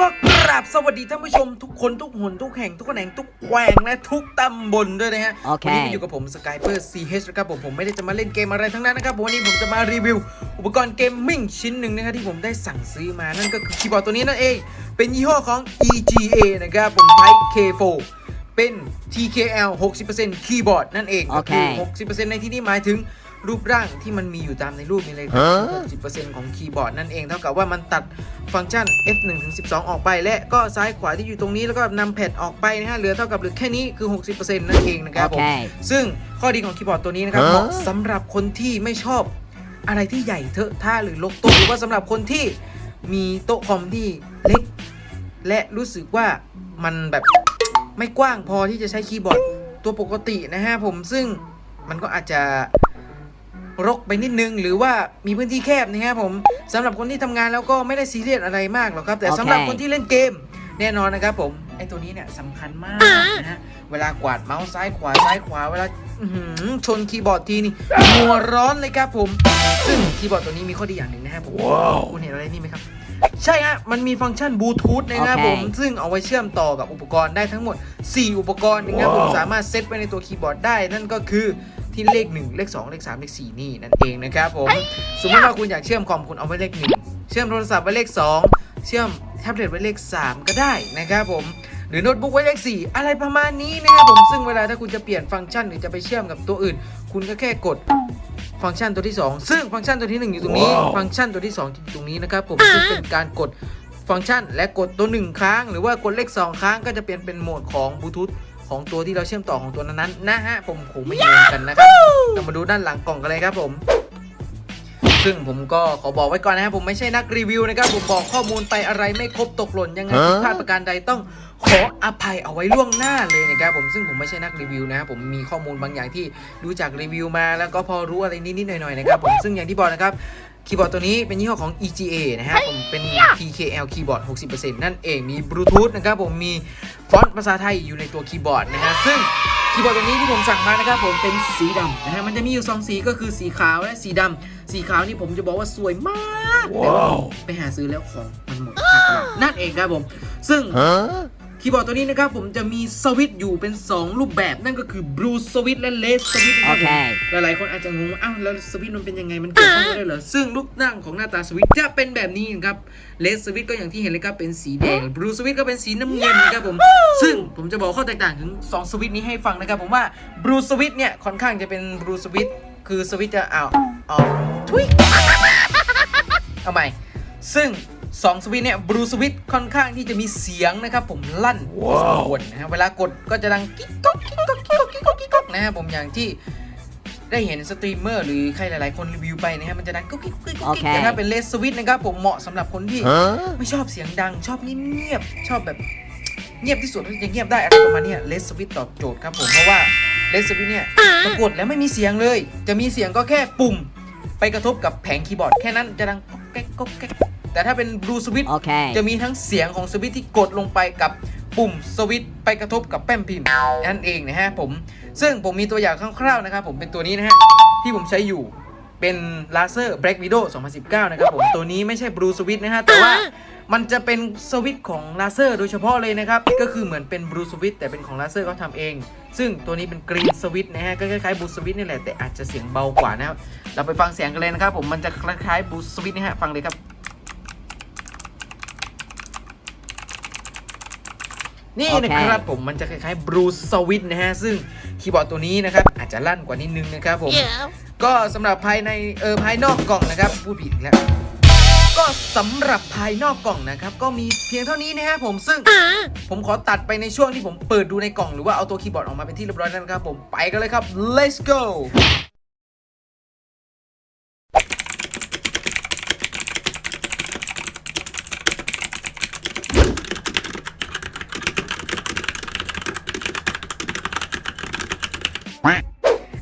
ก็กราบสวัสดีท่านผู้ชมทุกคนทุกหนทุกแห่งทุกแขนงทุกแขวงและทุกตำบลด้วยนะฮะ โอเค วันนี้อยู่กับผมสกายเปอร์ซีเฮนะครับผมผมไม่ได้จะมาเล่นเกมอะไรทั้งนั้นนะครับวันนี้ผมจะมารีวิว อุปกรณ์เกมมิ่งชิ้นหนึ่งนะครับที่ผมได้สั่งซื้อมานั่นก็คือคีย์บอร์ดตัวนี้นั่นเอง เป็นยี่ห้อของ EGA นะครับผม Type K4 เป็น TKL 60%คีย์บอร์ดนั่นเองก็คือโอเค60%ในที่นี้หมายถึง รูปร่างที่มันมีอยู่ตามในรูปนี้เลยครับ60%ของคีย์บอร์ดนั่นเองเท่ากับว่ามันตัดฟังก์ชัน F1 ถึง 12 ออกไป และก็ซ้ายขวาที่อยู่ตรงนี้แล้วก็นำแพดออกไปนะฮะเหลือเท่ากับเหลือแค่นี้คือ 60%นั่นเองนะครับผมโอเคซึ่งข้อดีของคีย์บอร์ดตัวนี้นะครับฮะเหมาะสำหรับคนที่ไม่ชอบอะไรที่ใหญ่เทอะท่าหรือลกโต๊ะหรือว่าสำหรับคนที่มีโต๊ะคอมที่เล็ก และรู้สึกว่ามันแบบไม่กว้างพอที่จะใช้คีย์บอร์ดตัวปกตินะฮะผมซึ่งมันก็อาจจะ รกไปนิดนึง หรือว่ามีพื้นที่แคบนะฮะผมสำหรับคนที่ทำงานแล้วก็ไม่ได้ซีเรียสอะไรมากหรอกครับ แต่โอเคสำหรับคนที่เล่นเกมแน่นอนนะครับผมไอตัวนี้เนี่ยสำคัญมากนะฮะเวลากวาดเมาส์ซ้ายขวาซ้ายขวาเวลาอื้อหือชนคีย์บอร์ดทีนี่หัวร้อนเลยครับผม ซึ่งคีย์บอร์ดตัวนี้มีข้อดีอย่างหนึ่งนะครับผมว้าวคุณเห็นอะไรนี่ไหมครับ ใช่ฮะมันมีฟังก์ชันบลูทูธนะครับโอเคผม ซึ่งเอาไว้เชื่อมต่อกับอุปกรณ์ได้ทั้งหมด 4 อุปกรณ์นะครับผมว้าวสามารถเซตไว้ในตัวคีย์บอร์ดได้ นั่นก็คือ ที่เลข 1 เลข 2 เลข 3 เลข 4 นี่นั่นเองนะครับผมสมมติว่าคุณอยากเชื่อมคอมคุณเอาไว้เลข 1 เชื่อมโทรศัพท์ไว้เลข 2 เชื่อมแท็บเล็ตไว้เลข 3 ก็ได้นะครับผมหรือโน้ตบุ๊กไว้เลข 4 อะไรประมาณนี้นะครับผมซึ่งเวลาถ้าคุณจะเปลี่ยนฟังก์ชันหรือจะไปเชื่อมกับตัวอื่น คุณก็แค่กดฟังก์ชันตัวที่ 2 ซึ่งฟังก์ชันตัวที่ 1 อยู่ตรงนี้ว้าวฟังก์ชันตัวที่ 2 อยู่ตรงนี้นะครับผมซึ่งเป็นการกดฟังก์ชันและกดตัว 1 ครั้ง หรือว่ากดเลข 2 ครั้งก็จะเปลี่ยนเป็นโหมดของบลูทูธ ของตัวที่เราเชื่อมต่อของตัวนั้นๆนะฮะผมคงไม่โยงกันนะครับเรามาดูด้านหลังกล่องกันเลยครับผมซึ่งผมก็ขอบอกไว้ก่อนนะครับผมไม่ใช่นักรีวิวนะครับผมบอกข้อมูลไปอะไรไม่ครบตกหล่นยังไงฮะผิดพลาดประการใดต้องขออภัยเอาไว้ล่วงหน้าเลยนะครับผมซึ่งผมไม่ใช่นักรีวิวนะครับผมมีข้อมูลบางอย่างที่ดูจากรีวิวมา แล้วก็พอรู้อะไรนิดๆหน่อยๆนะครับผมซึ่งอย่างที่บอกนะครับ คีย์บอร์ดตัวนี้เป็นยี่ห้อของ EGA นะฮะผมเป็น TKL คีย์บอร์ด 60%นั่นเองมีบลูทูธนะครับผมมีฟอนต์ภาษาไทยอยู่ในตัวคีย์บอร์ดนะฮะซึ่งคีย์บอร์ดตัวนี้ที่ผมสั่งมานะครับผมเป็นสีดำนะฮะมันจะมีอยู่สองสีก็คือสีขาวและสีดำสีขาวนี่ผมจะบอกว่าสวยมากแต่ว่าว้าวไปหาซื้อแล้วของมันหมดขาดตลาดนั่นเองครับผม ซึ่ง Huh? คีย์บอร์ดตัวนี้นะครับผมจะมีสวิตช์อยู่เป็น 2 รูปแบบนั่นก็คือ Blue Switch และ Red Switch นะครับผมโอเคหลายๆคนอาจจะงงว่าอ้าวแล้วสวิตช์มันเป็นยังไงมันเกี่ยวข้องกันด้วยเหรอซึ่งรูปร่างของหน้าตาสวิตช์จะเป็นแบบนี้ครับ Red Switch ก็อย่างที่เห็นเลยครับเป็นสีแดง Blue Switch ก็เป็นสีน้ำเงินครับผมซึ่งผมจะบอกข้อแตกต่างถึง2สวิตช์นี้ให้ฟังนะครับผมว่า Blue Switch เนี่ยค่อนข้างจะเป็น Blue Switch คือสวิตช์จะเอาเอาทุยเอาใหม่ซึ่ง 2 สวิตช์เนี่ยบลูสวิตช์ค่อนข้างที่จะมีเสียงนะครับผมลั่นพอสมควรนะฮะเวลากดก็จะดังกิ๊กก๊อกกิ๊กก๊อกกิ๊กก๊อกกิ๊กก๊อกกิ๊กก๊อกนะฮะผมอย่างที่ได้เห็นสตรีมเมอร์หรือใครหลาย ๆ คนรีวิวไปนะฮะมันจะดังก๊อกกิ๊กก๊อกกิ๊กก๊อกกิ๊กโอเคแต่ถ้าเป็นเลสสวิตช์นะครับผมเหมาะสำหรับคนที่ Huh? ไม่ชอบเสียงดังชอบเงียบๆชอบแบบเงียบที่สุดที่จะเงียบได้อะไรประมาณเนี้เลสสวิตตอบโจทย์ครับผมเพราะว่าเลสสวิตเนี่ยจะกดแล้วไม่มีเสียงเลย จะมีเสียงก็แค่ปุ่ม ไปกระทบกับแผงคีย์บอร์ดแค่นั้นจะดังก๊อกแก๊กก๊อกแก๊ก แต่ถ้าเป็นบลูสวิตโอเค จะมีทั้งเสียงของสวิตช์ที่กดลงไปกับปุ่มสวิตช์ไปกระทบกับแป้นพิมพ์นั่นเองนะฮะผมซึ่งผมมีตัวอย่างคร่าวๆนะครับผมเป็นตัวนี้นะฮะที่ผมใช้อยู่เป็น Laser Black Widow 2019 นะครับผมตัวนี้ไม่ใช่ Blue Switch นะฮะแต่ว่ามันจะเป็นสวิตช์ของ Laser โดยเฉพาะเลยนะครับ ก็คือเหมือนเป็น Blue Switch แต่เป็นของ Laser เขาทำเอง ซึ่งตัวนี้เป็น Green Switch นะฮะก็คล้ายๆ Blue Switch นี่แหละแต่อาจจะเสียงเบากว่านะครับเราไปฟังเสียงกันเลยนะครับผมมันจะคล้ายๆ Blue Switch นะฮะฟังเลยครับ นี่โอเคนะครับผมมันจะคล้ายๆบรูสวิตนะฮะ ซึ่งคีย์บอร์ดตัวนี้นะครับ อาจจะลั่นกว่านิดนึงนะครับผม ก็สำหรับภายในเออภายนอกกล่องนะครับพูดผิดอีกแล้ว ก็สำหรับภายนอกกล่องนะครับ ก็มีเพียงเท่านี้นะฮะผมซึ่งผมขอตัดไปในช่วงที่ผมเปิดดูในกล่องหรือว่าเอาตัวคีย์บอร์ดออกมาเป็นที่เรียบร้อยแล้วนะครับผมไปกันเลยครับ let's go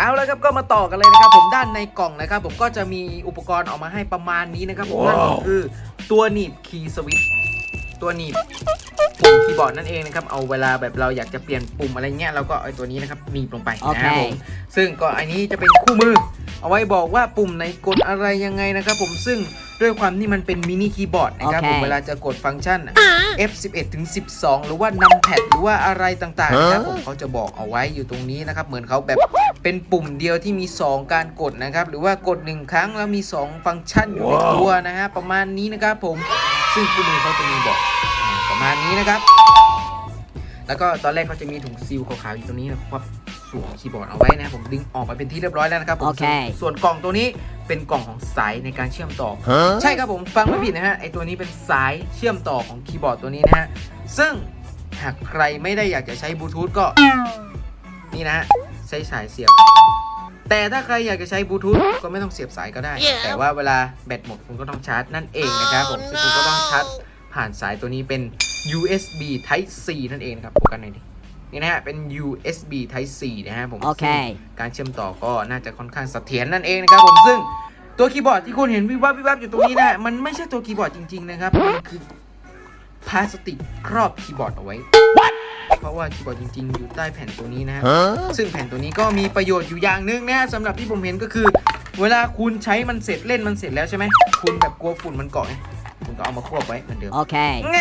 เอาละครับก็มาต่อกันเลยนะครับผมด้านในกล่องนะครับผมก็จะมีอุปกรณ์ออกมาให้ประมาณนี้นะครับผมว้าวนั่นก็คือตัวหนีบคีย์สวิตช์ตัวหนีบปุ่มคีย์บอร์ดนั่นเองนะครับเอาเวลาแบบเราอยากจะเปลี่ยนปุ่มอะไรเงี้ยเราก็เอาไอ้ตัวนี้นะครับหนีบลงไปโอเคนะครับผมซึ่งก็อันนี้จะเป็นคู่มือ เอาไว้บอกว่าปุ่มไหนกดอะไรยังไงนะครับผมซึ่ง ด้วยความที่มันเป็นมินิคีย์บอร์ดนะครับโอเคผมเวลาจะกดฟังก์ชันอะ F11 ถึง 12 หรือว่า numpad หรือว่าอะไรต่างๆนะครับผมเขาจะบอกเอาไว้อยู่ตรงนี้นะครับเหมือนเขาแบบเป็นปุ่มเดียวที่มี 2 การกดนะครับหรือว่ากด 1 ครั้งแล้วมี 2 ฟังก์ชันอยู่ในตัวนะฮะประมาณนี้นะครับผมซึ่งคู่มือเขาจะมีบอกอ่าประมาณนี้นะครับแล้วก็ตอนแรกเขาจะมีถุงซีลขาวๆอยู่ตรงนี้นะครับสวมคีย์บอร์ดเอาไว้นะครับผมดึงออกมาเป็นที่เรียบร้อยแล้วนะครับผมโอเคส่วนกล่องตัวนี้ เป็นกล่องของสายในการเชื่อมต่อ ใช่ครับผมฟังไม่ผิดนะฮะไอตัวนี้เป็นสายเชื่อมต่อของคีย์บอร์ดตัวนี้นะฮะซึ่งหากใครไม่ได้อยากจะใช้บลูทูธก็ นี่นะฮะใช้สายเสียบ แต่ถ้าใครอยากจะใช้บลูทูธก็ไม่ต้องเสียบสายก็ได้แต่ว่าเวลาแบตหมดคุณก็ต้องชาร์จนั่นเองนะครับผมซึ่งคุณก็ต้องชาร์จผ่านสายตัวนี้เป็น USB Type C นั่นเองนะครับโฟกัสหน่อยดิ นี่นะฮะ เป็น USB Type C นะฮะผมโอเคซึ่งการเชื่อมต่อก็น่าจะค่อนข้างเสถียรนั่นเองนะครับผมซึ่งตัวคีย์บอร์ดที่คุณเห็นวิบวับวิบวับอยู่ตรงนี้นะฮะมันไม่ใช่ตัวคีย์บอร์ดจริง ๆ นะครับมันคือพลาสติกครอบคีย์บอร์ดเอาไว้ เพราะว่าคีย์บอร์ดจริง ๆ อยู่ใต้แผ่นตัวนี้นะฮะซึ่งแผ่นตัวนี้ก็มีประโยชน์อยู่อย่างหนึ่งนะฮะสำหรับที่ผมเห็นก็คือ เวลาคุณใช้มันเสร็จเล่นมันเสร็จแล้วใช่ไหมคุณแบบกลัวฝุ่นมันเกาะไงคุณก็เอามาควบไว้เหมือนเดิมโอเคไง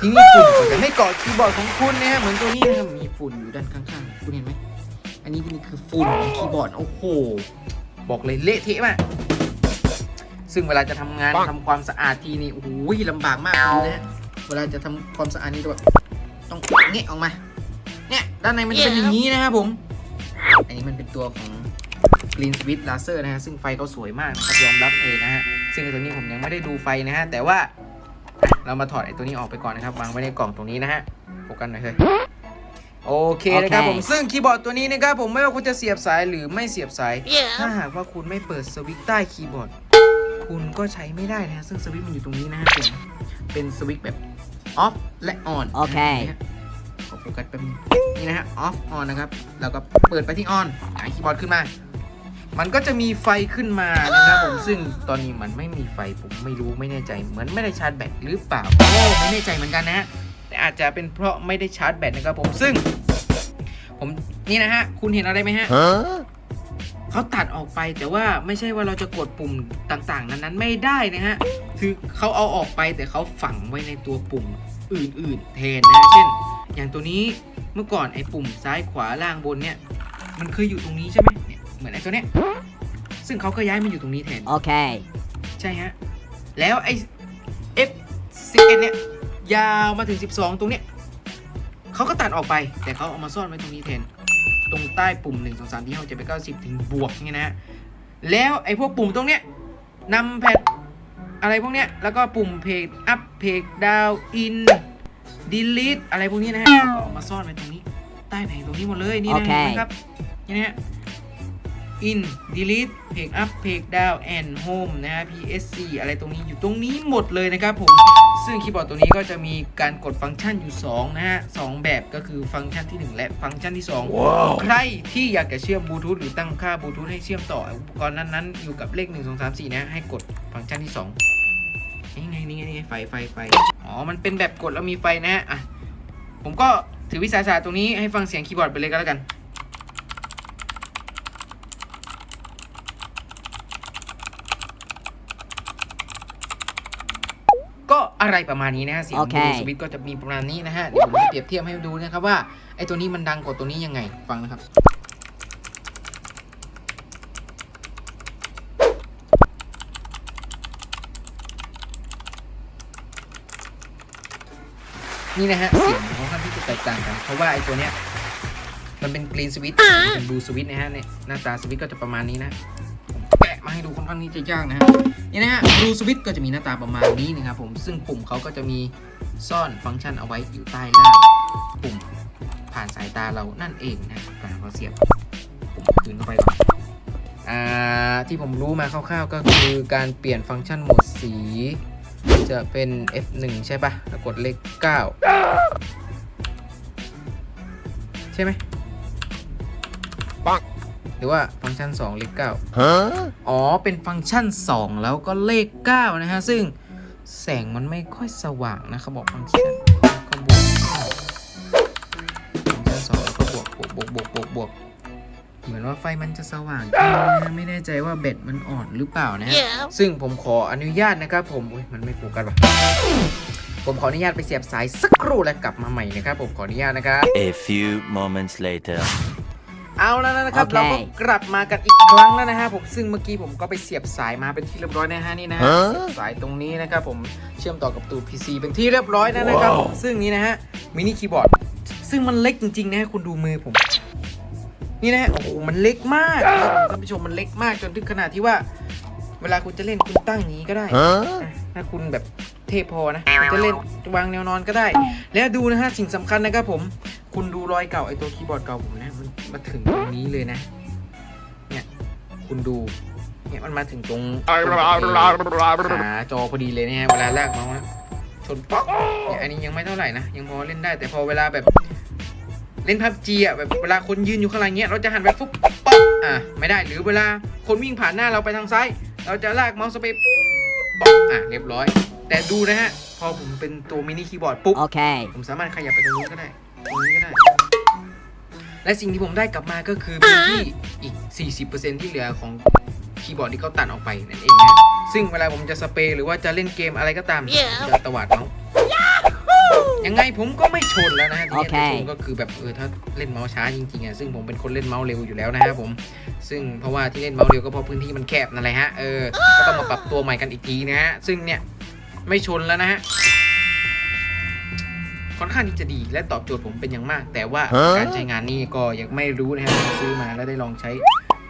ทีนี้ฝุ่นก็จะไม่เกาะคีย์บอร์ดของคุณนะฮะเหมือนตัวนี้นะครับมีฝุ่นอยู่ด้านข้างๆ คุณเห็นไหมอันนี้นี่คือฝุ่นของคีย์บอร์ดโอ้โหบอกเลยเละเทะมากซึ่งเวลาจะทำงานทำความสะอาดทีนี่โอ้โหลำบากมากเลยนะฮะเวลาจะทำความสะอาดนี่แบบต้องแงะออกมา เนี่ยด้านในมันจะเป็นอย่างนี้นะครับผม อันนี้มันเป็นตัวของ Green Switch Laser นะฮะซึ่งไฟเขาสวยมากนะครับยอมรับเลยนะฮะซึ่งไอ้ตัวนี้ผมยังไม่ได้ดูไฟนะฮะแต่ว่าอะ เรามาถอดไอ้ตัวนี้ออกไปก่อนนะครับวางไว้ในกล่องตรงนี้นะฮะโฟกัสหน่อยเฮ้ยโอเคนะครับผมซึ่งคีย์บอร์ดตัวนี้นะครับผมไม่ว่าคุณจะเสียบสายหรือไม่เสียบสาย ถ้าหากว่าคุณไม่เปิดสวิตช์ใต้คีย์บอร์ดคุณก็ใช้ไม่ได้นะฮะซึ่งสวิตช์มันอยู่ตรงนี้นะฮะผมเป็นสวิตช์แบบออฟและออนโอเคขอโฟกัสแป๊บนึงนี่นะฮะออฟออนนะครับแล้วก็เปิดไปที่ออนหาคีย์บอร์ดขึ้นมา มันก็จะมีไฟขึ้นมานะครับผมซึ่งตอนนี้มันไม่มีไฟผมไม่รู้ไม่แน่ใจ เหมือนไม่ได้ชาร์จแบตหรือเปล่าโอ้ไม่แน่ใจเหมือนกันนะฮะแต่อาจจะเป็นเพราะไม่ได้ชาร์จแบตนะครับผมซึ่ง ผมนี่นะฮะ คุณเห็นอะไรไหมฮะเขาตัดออกไปแต่ว่าไม่ใช่ว่าเราจะกดปุ่มต่างๆ นั้นๆไม่ได้นะฮะคือเขาเอาออกไปแต่เขาฝังไว้ในตัวปุ่มอื่น ๆ แทนนะเช่น อย่างตัวนี้เมื่อก่อนไอ้ปุ่มซ้ายขวาล่างบนเนี่ย มันเคยอยู่ตรงนี้ใช่ไหมเนี่ยเห มือนไอ้ตัวเนี้ยซึ่งเขาก็ย้ายมาอยู่ตรงนี้แทน โอเค ใช่ฮะ แล้วไอ้ F11 เนี่ย ยาวมาถึง 12 ตรงเนี้ยเขาก็ตัดออกไป แต่เขาเอามาซ่อนไว้ตรงนี้แทน ตรงใต้ปุ่ม 1 2 3 ที่ห้าจะไป 90 ถึงบวกเนี่ยนะฮะแล้วไอ้พวกปุ่มตรงเนี้ยนำแพดอะไรพวกเนี้ย แล้วก็ปุ่มเพจอัพเพจดาวอินดีลิทอะไรพวกนี้นะฮะเขาก็เอามาซ่อนไว้ตรงนี้ ใต้แผงตรงนี้หมดเลยนี่นะโอเคเห็นไหมครับนี่นะฮะ in delete page up page down and home นะฮะ psc อะไรตรงนี้อยู่ตรงนี้หมดเลยนะครับผม ซึ่งคีย์บอร์ดตัวนี้ก็จะมีการกดฟังก์ชันอยู่ 2 นะฮะสองแบบก็คือฟังก์ชันที่ 1 และฟังก์ชันที่2ใครที่อยากจะเชื่อมบลูทูธหรือตั้งค่าบลูทูธให้เชื่อมต่ออุปกรณ์นั้นๆ อยู่กับเลข 1 2 3 4 นะ ให้กดฟังก์ชันที่ 2 นี่ไงนี่ไงนี่ไงไฟไฟไฟอ๋อ มันเป็นแบบกดแล้วมีไฟนะฮะอะผมก็ถือวิสาสะตรงนี้ให้ฟังเสียงคีย์บอร์ดไปเลยก็แล้วกัน ก็อะไรประมาณนี้นะฮะเสียงโอเคบลูสวิตก็จะมีประมาณนี้นะฮะเดี๋ยวผมจะเปรียบเทียบให้ดูนะครับว่าไอ้ตัวนี้มันดังกว่าตัวนี้ยังไงฟังนะครับ นี่นะฮะเสียงของท่านที่จะแตกต่างกันเพราะว่าไอ้ตัวเนี้ยมันเป็นกรีนสวิตเป็นบลูสวิตนะฮะเนี่ยหน้าตาสวิตก็จะประมาณนี้นะผมแกะมา ให้ดูค่อนข้างที่จะยากนะฮะนี่นะฮะบลูสวิตก็จะมีหน้าตาประมาณนี้นะครับผมซึ่งปุ่มเขาก็จะมีซ่อนฟังก์ชันเอาไว้อยู่ใต้ล่างปุ่มผ่านสายตาเรานั่นเองนะการเราเสียบปุ่มคืนเข้าไปก่อนอ่าที่ผมรู้มาคร่าวๆก็คือการเปลี่ยนฟังก์ชันโหมดสี จะเป็น F1 ใช่ปะแล้วกดเลข 9 ใช่ไหมปัง หรือว่าฟังก์ชัน 2 เลข9อ๋อ เป็นฟังก์ชัน 2 แล้วก็เลข 9 นะฮะ ซึ่งแสงมันไม่ค่อยสว่างนะเขาบอกฟังก์ชันแล้วก็บวกฟังก์ชัน2แล้วก็บวกบวกบวกบวกบวกบวกเหมือนว่าไฟมันจะสว่างขึ้นนะไม่แน่ใจว่าแบตมันอ่อนหรือเปล่านะฮะซึ่งผมขออนุญาตนะครับผมอุ๊ยมันไม่โฟกัสว่ะผมขออนุญาตไปเสียบสายสักครู่แล้วกลับมาใหม่นะครับผมขออนุญาตนะครับ A few moments later. เอาแล้วนะครับโอเคเราก็กลับมากันอีกครั้งแล้วนะฮะผมซึ่งเมื่อกี้ผมก็ไปเสียบสายมาเป็นที่เรียบร้อยนะฮะนี่นะฮะฮะเสียบสายตรงนี้นะครับผมเชื่อมต่อกับตูด PC เป็นที่เรียบร้อยแล้วนะครับผมซึ่งนี่นะฮะมินิคีย์บอร์ดซึ่งมันเล็กจริงๆนะฮะคุณดูมือผม นี่นะฮะโอ้โหมันเล็กมากนะครับผมท่านผู้ชมมันเล็กมากจนถึงขนาดที่ว่า เวลาคุณจะเล่นคุณตั้งอย่างนี้ก็ได้ Huh? อะถ้าคุณแบบเทพพอนะคุณจะเล่นวางแนวนอนก็ได้ แล้วดูนะฮะสิ่งสำคัญนะครับผม คุณดูรอยเก่าไอตัวคีย์บอร์ดเก่าผมนะ มันมาถึงตรงนี้เลยนะ เนี่ย คุณดู เนี่ยมันมาถึงตรงขาจอพอดีเลยนะฮะเวลาลากเมาส์นะชนป๊อกเนี่ยอันนี้ยังไม่เท่าไหร่นะ ยังพอเล่นได้ แต่พอเวลาแบบ เล่นพับจีอะแบบเวลาคนยืนอยู่ข้างหลังเงี้ยเราจะหันไปฟุ๊บป๊อกอะไม่ได้หรือเวลาคนวิ่งผ่านหน้าเราไปทางซ้าย เราจะลากเมาส์ไปป๊อกอะเรียบร้อย แต่ดูนะฮะพอผมเป็นตัวมินิคีย์บอร์ดปุ๊บ Okay. ผมสามารถขยับไปตรงนี้ก็ได้ตรงนี้ก็ได้ และสิ่งที่ผมได้กลับมาก็คือพื้นที่อีก 40%ที่เหลือของคีย์บอร์ดที่เขาตัดออกไปนั่นเองนะซึ่งเวลาผมจะสเปรย์หรือว่าจะเล่นเกมอะไรก็ตามผมจะตวาดเมาส์ยังไงผมก็ไม่ชนแล้วนะฮะทีนี้โอเคที่ชนก็คือแบบเออถ้าเล่นเมาส์ช้าจริงๆอะซึ่งผมเป็นคนเล่นเมาส์เร็วอยู่แล้วนะครับผม ซึ่งเพราะว่าที่เล่นเมาส์เร็วก็เพราะพื้นที่มันแคบนั่นแหละฮะเออก็ต้องมาปรับตัวใหม่กันอีกทีนะฮะซึ่งเนี่ยไม่ชนแล้วนะฮะ ค่อนข้างที่จะดีและตอบโจทย์ผมเป็นอย่างมาก แต่ว่าฮะการใช้งานนี่ก็ยังไม่รู้นะครับผมซื้อมาแล้วได้ลองใช้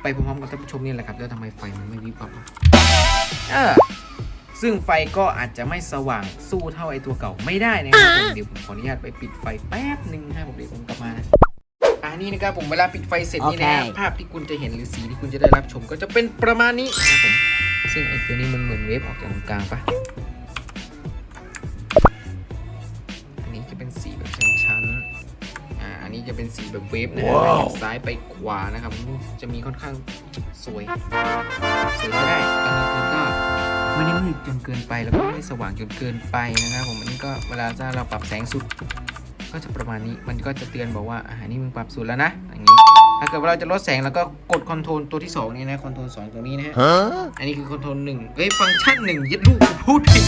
ไปพร้อมๆกับท่านผู้ชมนี่แหละครับแล้วทำไมไฟมันไม่วิบวับวะเออซึ่งไฟก็อาจจะไม่สว่างสู้เท่าไอตัวเก่าไม่ได้นะครับผมเดี๋ยวผมขออนุญาตไปปิดไฟแป๊บหนึ่งนะครับผมเดี๋ยวผมกลับมานะอันนี้นะครับผมเวลาปิดไฟเสร็จนี่นะโอเคภาพที่คุณจะเห็นหรือสีที่คุณจะได้รับชมก็จะเป็นประมาณนี้นะครับผมซึ่งไอตัวนี้มันเหมือนเวฟออกจากตรงกลางปะ เป็นสีแบบเวฟนะฮะว้าวจากซ้ายไปขวานะครับมันจะมีค่อนข้างสวย สวยก็ได้ตอนกลางคืนก็ไม่ได้มืดจนเกินไปแล้วก็ไม่ได้สว่างจนเกินไปนะครับผมอันนี้ก็เวลาถ้าเราปรับแสงสุด ก็จะประมาณนี้มันก็จะเตือนบอกว่าอ่านี่มึงปรับสุดแล้วนะอย่างนี้ถ้าเกิดว่าเราจะลดแสงแล้วก็กดคอนโทรลตัวที่สองนี่นะคอนโทรลสองตัวนี้นะฮะ Huh? อันนี้คือคอนโทรลหนึ่งเอ้ยฟังก์ชันหนึ่งยึดลูกกูพูดผิด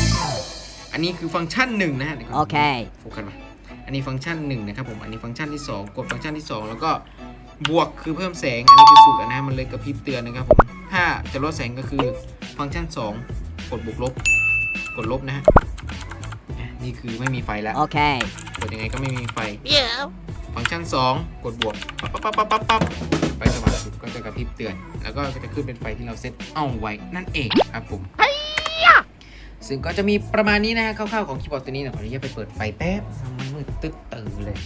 อันนี้คือฟังก์ชันหนึ่งนะฮะดี๋ยวก่นโอเคโฟกัสมา อันนี้ฟังก์ชันหนึ่งนะครับผมอันนี้ฟังก์ชันที่สองกดฟังก์ชันที่สองแล้วก็บวกคือเพิ่มแสง อันนี้คือสุดแล้วนะมันเลยกระพริบเตือนนะครับผมถ้าจะลดแสงก็คือฟังก์ชันสองกดบวกลบ กดลบนะฮะอะนี่คือไม่มีไฟแล้ว Okay. กดยังไงก็ไม่มีไฟฟังก์ชัน 2 กดบวกปั๊บปั๊บปั๊บปั๊บปั๊บไฟสว่างสุดก็จะกระพริบเตือน แล้วก็จะขึ้นเป็นไฟที่เราเซตเอาไว้นั่นเองครับผมซึ่งก็จะมีประมาณนี้นะฮะคร่าวๆของคีย์บอร์ดตัวนี้นะขออนุญาตไปเปิดไฟแป๊บ มันมืดตึ๊ดตื่นเลย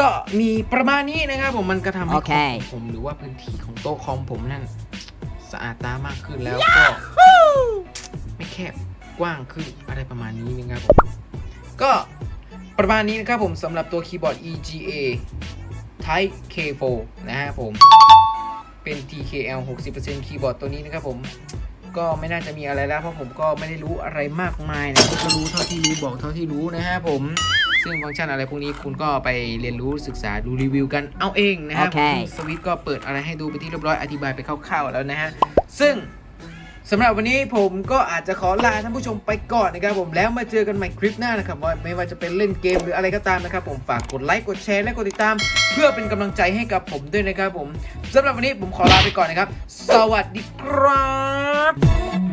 ก็มีประมาณนี้นะครับผมมันก็ทำให้โอเคคอมผมหรือว่าพื้นที่ของโต๊ะคอมผมนั่น สะอาดตามากขึ้นแล้วก็ ไม่แคบกว้างขึ้นอะไรประมาณนี้นะครับผมก็ประมาณนี้นะครับผมสำหรับตัวคีย์บอร์ด EGA Type K4 นะฮะผม เป็น TKL 60%คีย์บอร์ดตัวนี้นะครับผม ก็ไม่น่าจะมีอะไรแล้วเพราะผมก็ไม่ได้รู้อะไรมากมายนะก็รู้เท่าที่รู้บอกเท่าที่รู้นะฮะผมซึ่งฟังก์ชันอะไรพวกนี้คุณก็ไปเรียนรู้ศึกษาดูรีวิวกันเอาเองนะฮะโอเคสวิตช์ก็เปิดอะไรให้ดูไปที่เรียบร้อยอธิบายไปคร่าวๆแล้วนะฮะ ซึ่ง สำหรับวันนี้ผมก็อาจจะขอลาท่านผู้ชมไปก่อนนะครับผมแล้วมาเจอกันใหม่คลิปหน้านะครับว่าไม่ว่าจะเป็นเล่นเกมหรืออะไรก็ตามนะครับผมฝากกดไลค์กดแชร์และกดติดตาม เพื่อเป็นกำลังใจให้กับผมด้วยนะครับผมสำหรับวันนี้ผมขอลาไปก่อนนะครับ สวัสดีครับ